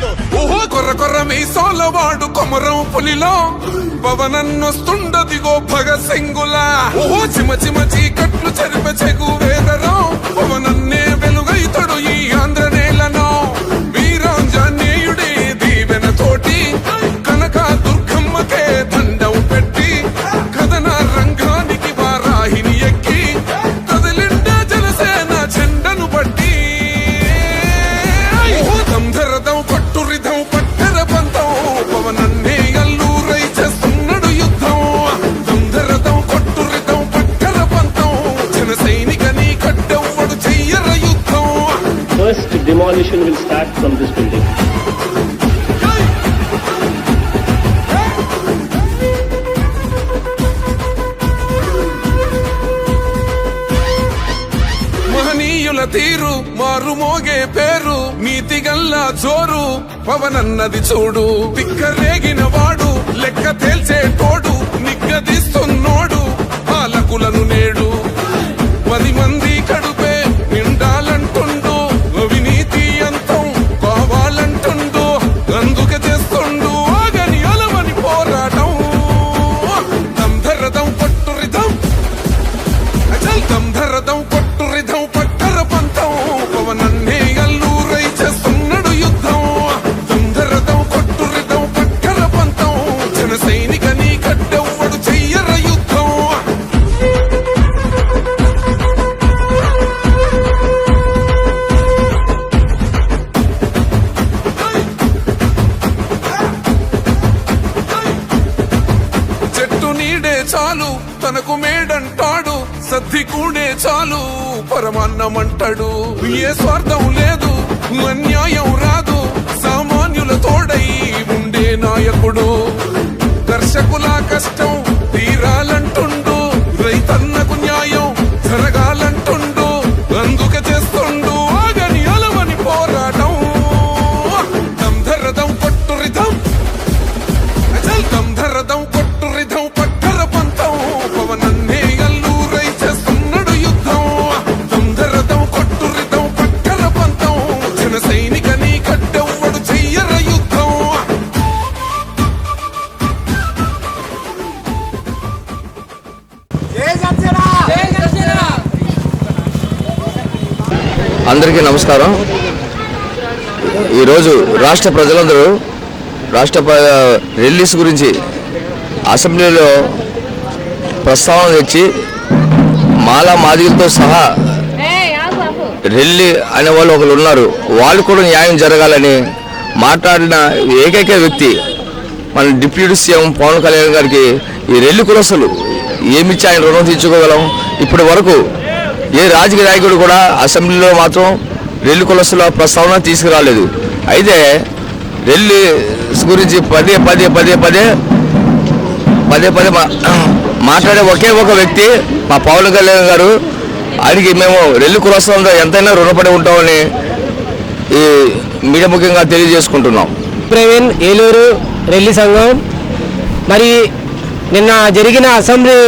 तो ఓహో కొర్ర కొర్ర మీసాలవాడు కొమరం పులిలో. పవనన్నొస్తుండదిగో భగత్ సింగులా. ఓహో చిమ చిమ చీకట్లు చెరిప చెగు వేదరం. పవనన్నే from this building. మహనీయుల తీరు మారు మోగే పేరు నీతి గల్లా జోరు పవనన్నది చూడు తిక్కరేగిన వాడు లెక్క తేల్చే తోడు నిగ్గదిస్తున్నోడు పాలకులను నేడు పరమాన్నమంటాడు ఏ స్వార్థం లేదు అన్యాయం రాదు. సామాన్యుల తోడై ఉండే నాయకుడు. దర్శకుల కష్టం తీరాలంటుండు రైతన్నకు న్యాయం జరగాలంటుండు. అందుకే చేస్తుండు ఆగని అలవని పోరాటం. దంధరదం పట్టు రిధం అచల్ దంధరదం కొట్టు అందరికీ నమస్కారం. ఈరోజు రాష్ట్ర ప్రజలందరూ రాష్ట్ర రిలీజ్ గురించి అసెంబ్లీలో ప్రస్తావన తెచ్చి మాలా మాదిగలతో సహా రెల్లి అనే వాళ్ళు ఒకరు ఉన్నారు. వాళ్ళు కూడా న్యాయం జరగాలని మాట్లాడిన ఏకైక వ్యక్తి మన డిప్యూటీ సీఎం పవన్ కళ్యాణ్ గారికి ఈ రెల్లి కులసలు ఏమిచ్చి ఆయన రుణం తీర్చుకోగలం? ఇప్పటి వరకు ఏ రాజకీయ నాయకుడు కూడా అసెంబ్లీలో మాత్రం రెల్లి కులసల ప్రస్తావన తీసుకురాలేదు. అయితే రెల్లి గురించి పదే పదే పదే పదే పదే పదే మా- మాట్లాడే ఒకే ఒక వ్యక్తి మా పవన్ కళ్యాణ్ గారు. ఆయనకి మేము రెల్లి కులసంలో ఎంతైనా రుణపడి ఉంటామని ఈ మీడియా ముఖ్యంగా తెలియజేసుకుంటున్నాం. ప్రవీణ్ ఏలూరు రెల్లి సంఘం. మరి నిన్న జరిగిన అసెంబ్లీ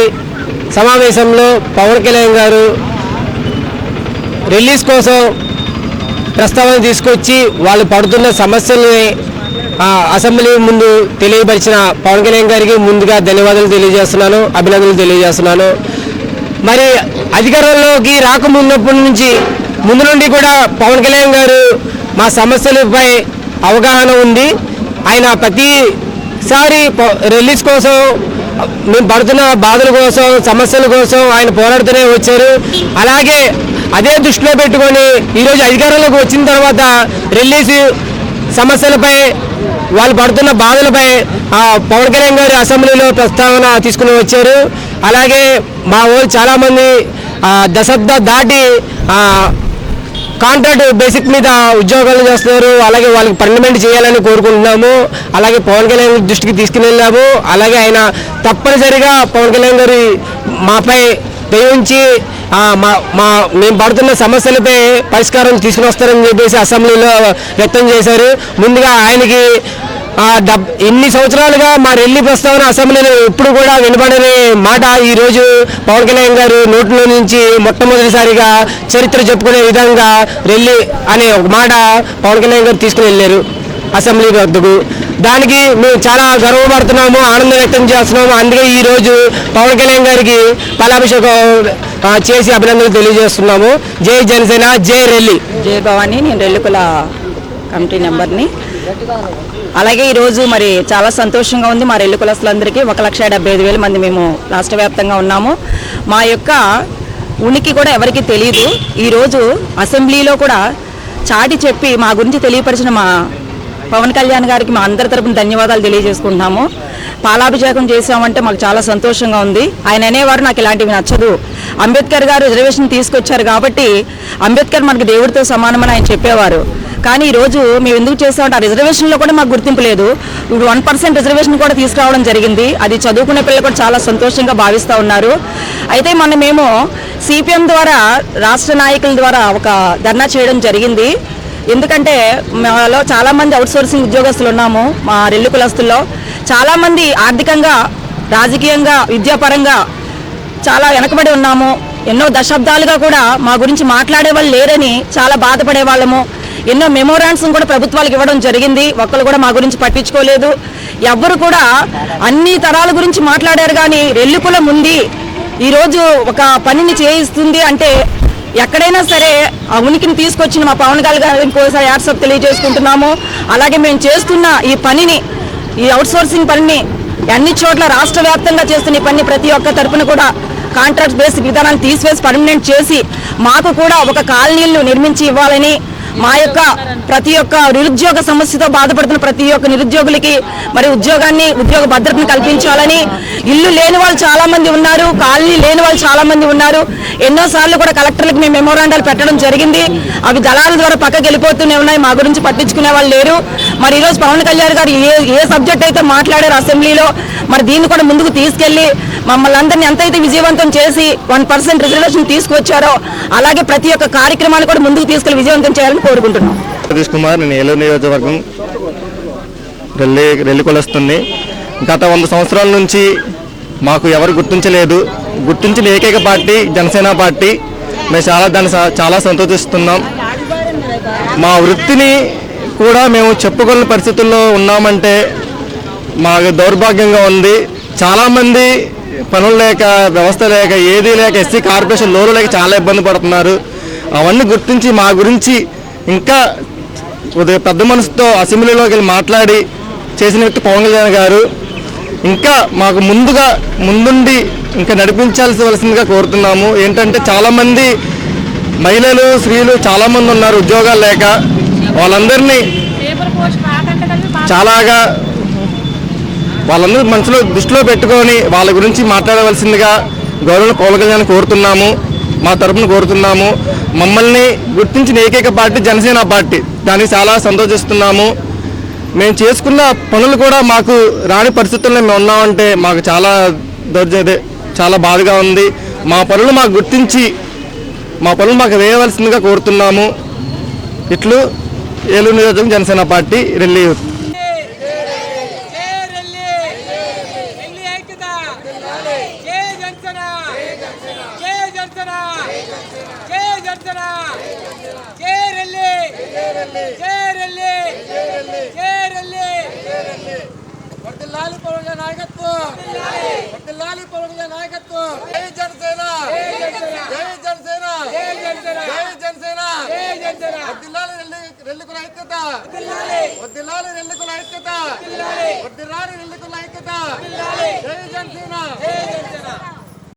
సమావేశంలో పవన్ కళ్యాణ్ గారు రిలీజ్ కోసం ప్రస్తావన తీసుకొచ్చి వాళ్ళు పడుతున్న సమస్యల్ని ఆ, అసెంబ్లీ ముందు తెలియపరిచిన పవన్ కళ్యాణ్ గారికి ముందుగా ధన్యవాదాలు తెలియజేస్తున్నాను అభినందనలు తెలియజేస్తున్నాను. మరి అధికారంలోకి రాకమున్నప్పటి నుంచి ముందు నుండి కూడా పవన్ కళ్యాణ్ గారు మా సమస్యలపై అవగాహన ఉంది. ఆయన ప్రతిసారి రిలీజ్ కోసం మేము పడుతున్న బాధల కోసం సమస్యల కోసం ఆయన పోరాడుతూనే వచ్చారు. అలాగే అదే దృష్టిలో పెట్టుకొని ఈరోజు అధికారంలోకి వచ్చిన తర్వాత రిలీజ్ సమస్యలపై వాళ్ళు పడుతున్న బాధలపై పవన్ కళ్యాణ్ గారు అసెంబ్లీలో ప్రస్తావన తీసుకుని వచ్చారు. అలాగే మా ఊరు చాలామంది ఆ, దశాబ్ద దాటి కాంట్రాక్ట్ బేసిక్ మీద ఉద్యోగాలు చేస్తున్నారు. అలాగే వాళ్ళకి పర్మనెంట్ చేయాలని కోరుకుంటున్నాము. అలాగే పవన్ కళ్యాణ్ దృష్టికి తీసుకుని వెళ్ళాము అలాగే ఆయన తప్పనిసరిగా పవన్ కళ్యాణ్ గారి మాపై దయించి మా మా మేము పడుతున్న సమస్యలపై పరిష్కారం తీసుకుని వస్తారని చెప్పేసి అసెంబ్లీలో వ్యక్తం చేశారు. ముందుగా ఆయనకి డబ్ ఇన్ని సంవత్సరాలుగా మా రెల్లి ప్రస్తావన అసెంబ్లీలో ఎప్పుడు కూడా వినబడని మాట ఈరోజు పవన్ కళ్యాణ్ గారు నోట్లో నుంచి మొట్టమొదటిసారిగా చరిత్ర చెప్పుకునే విధంగా రెల్లి అనే ఒక మాట పవన్ కళ్యాణ్ గారు తీసుకుని వెళ్ళారు అసెంబ్లీ వద్దకు. దానికి మేము చాలా గర్వపడుతున్నాము ఆనందం వ్యక్తం చేస్తున్నాము. అందుకే ఈరోజు పవన్ కళ్యాణ్ గారికి పాలాభిషేకం చేసి అభినందనలు తెలియజేస్తున్నాము. జై జనసేన జై రెల్లి. జై భవాని నేను రెల్లికుల కమిటీ నెంబర్ని అలాగే ఈరోజు మరి చాలా సంతోషంగా ఉంది మా రెల్లు కులస్తులందరికీ. ఒక లక్ష డెబ్బై ఐదు వేల మంది మేము రాష్ట్ర వ్యాప్తంగా ఉన్నాము. మా యొక్క ఉనికి కూడా ఎవరికీ తెలియదు ఈరోజు అసెంబ్లీలో కూడా చాటి చెప్పి మా గురించి తెలియపరిచిన మా పవన్ కళ్యాణ్ గారికి మా అందరి తరపున ధన్యవాదాలు తెలియజేసుకుంటున్నాము. పాలాభిషేకం చేశామంటే మాకు చాలా సంతోషంగా ఉంది. ఆయన అనేవారు నాకు ఇలాంటివి నచ్చదు. అంబేద్కర్ గారు రిజర్వేషన్ తీసుకొచ్చారు కాబట్టి అంబేద్కర్ మనకు దేవుడితో సమానమని ఆయన చెప్పేవారు. కానీ ఈ రోజు మేము ఎందుకు చేసామంటే ఆ రిజర్వేషన్లో కూడా మాకు గుర్తింపు లేదు. ఇప్పుడు వన్ పర్సెంట్ రిజర్వేషన్ కూడా తీసుకురావడం జరిగింది. అది చదువుకునే పిల్లలు కూడా చాలా సంతోషంగా భావిస్తూ ఉన్నారు. అయితే మొన్న మేము సిపిఎం ద్వారా రాష్ట్ర నాయకుల ద్వారా ఒక ధర్నా చేయడం జరిగింది. ఎందుకంటే మాలో చాలామంది అవుట్సోర్సింగ్ ఉద్యోగస్తులు ఉన్నాము మా రెల్లు కులస్తుల్లో. చాలామంది ఆర్థికంగా రాజకీయంగా విద్యాపరంగా చాలా వెనకబడి ఉన్నాము. ఎన్నో దశాబ్దాలుగా కూడా మా గురించి మాట్లాడే వాళ్ళు లేరని చాలా బాధపడే వాళ్ళము ఎన్నో మెమోరాండ్స్ కూడా ప్రభుత్వాలకు ఇవ్వడం జరిగింది. ఒక్కరు కూడా మా గురించి పట్టించుకోలేదు. ఎవ్వరు కూడా అన్ని తరాల గురించి మాట్లాడారు కానీ రెల్లుకులం ఉంది. ఈరోజు ఒక పనిని చేయిస్తుంది అంటే ఎక్కడైనా సరే ఆ ఉనికిని తీసుకొచ్చిన మా పవన్ కళ్యాణ్ గారికి ఇంకోసారి యాడ్సప్ తెలియజేసుకుంటున్నాము. అలాగే మేము చేస్తున్న ఈ పనిని ఈ అవుట్సోర్సింగ్ పనిని అన్ని చోట్ల రాష్ట్ర వ్యాప్తంగా చేస్తున్న ఈ పని ప్రతి ఒక్క తరపున కూడా కాంట్రాక్ట్ బేస్డ్ విధానాన్ని తీసివేసి పర్మనెంట్ చేసి మాకు కూడా ఒక కాలనీలను నిర్మించి ఇవ్వాలని మా యొక్క ప్రతి ఒక్క నిరుద్యోగ సమస్యతో బాధపడుతున్న ప్రతి ఒక్క నిరుద్యోగులకి మరి ఉద్యోగాన్ని ఉద్యోగ భద్రతను కల్పించాలని ఇల్లు లేని వాళ్ళు చాలా మంది ఉన్నారు కాలనీ లేని వాళ్ళు చాలా మంది ఉన్నారు. ఎన్నో సార్లు కూడా కలెక్టర్లకు మేము మెమోరాండాలు పెట్టడం జరిగింది. అవి దళాల ద్వారా పక్కకి వెళ్ళిపోతూనే ఉన్నాయి మా గురించి పట్టించుకునే వాళ్ళు లేరు. మరి ఈరోజు పవన్ కళ్యాణ్ గారు ఏ ఏ సబ్జెక్ట్ అయితే మాట్లాడారు అసెంబ్లీలో మరి దీన్ని కూడా ముందుకు తీసుకెళ్ళి మమ్మల్ని అందరినీ ఎంతైతే విజయవంతం చేసి వన్ పర్సెంట్ రిజర్వేషన్ తీసుకొచ్చారో అలాగే ప్రతి ఒక్క కార్యక్రమాన్ని కూడా ముందుకు తీసుకెళ్ళి విజయవంతం చేయాలని కోరుకుంటున్నాం. సతీష్ కుమార్ నేను ఏలూరు నియోజకవర్గం రెల్లి రెల్లి కొలుస్తుంది. గత వంద సంవత్సరాల నుంచి మాకు ఎవరు గుర్తించలేదు. గుర్తించిన ఏకైక పార్టీ జనసేన పార్టీ. మేము చాలా దాన్ని చాలా సంతోషిస్తున్నాం. మా వృత్తిని కూడా మేము చెప్పుకోలేని పరిస్థితుల్లో ఉన్నామంటే మాకు దౌర్భాగ్యంగా ఉంది. చాలామంది పనులు లేక వ్యవస్థ లేక ఏదీ లేక ఎస్సీ కార్పొరేషన్ లోన్లు లేక చాలా ఇబ్బంది పడుతున్నారు. అవన్నీ గుర్తించి మా గురించి ఇంకా పెద్ద మనసుతో అసెంబ్లీలోకి వెళ్ళి మాట్లాడి చేసిన వ్యక్తి పవన్ కళ్యాణ్ గారు ఇంకా మాకు ముందుగా ముందుండి ఇంకా నడిపించాల్సివలసిందిగా కోరుతున్నాము. ఏంటంటే చాలామంది మహిళలు స్త్రీలు చాలామంది ఉన్నారు ఉద్యోగాలు లేక. వాళ్ళందరినీ చాలాగా వాళ్ళందరూ మనసులో దృష్టిలో పెట్టుకొని వాళ్ళ గురించి మాట్లాడవలసిందిగా గౌరవ పవన్ కళ్యాణ్ కోరుతున్నాము. మా తరపున కోరుతున్నాము. మమ్మల్ని గుర్తించిన ఏకైక పార్టీ జనసేన పార్టీ. దానికి చాలా సంతోషిస్తున్నాము. మేము చేసుకున్న పనులు కూడా మాకు రాని పరిస్థితుల్లో మేము ఉన్నామంటే మాకు చాలా దౌర్జన్య చాలా బాధగా ఉంది. మా పనులు మాకు గుర్తించి మా పనులు మాకు వేయవలసిందిగా కోరుతున్నాము. ఇట్లు ఏలూరు నియోజకవర్గం జనసేన పార్టీ రెల్లి యూత్ ఢిల్లీ ఐక్యత జై జనసేన జై జనసేన! జై జనసేన! జై రెల్లి! జై రెల్లి! జై రెల్లి! వర్దిల్లాలి పవన్ నాయకత్వం! వర్దిల్లాలి పవన్ నాయకత్వం! జై జనసేన! జై జనసేన! జై జనసేన! జై జనసేన! జై జనసేన! వర్దిల్లాలి రెల్లి రెల్లికుల ఐక్యత! వర్దిల్లాలి రెల్లికుల ఐక్యత! వర్దిల్లాలి రెల్లికుల ఐక్యత! జై జనసేన!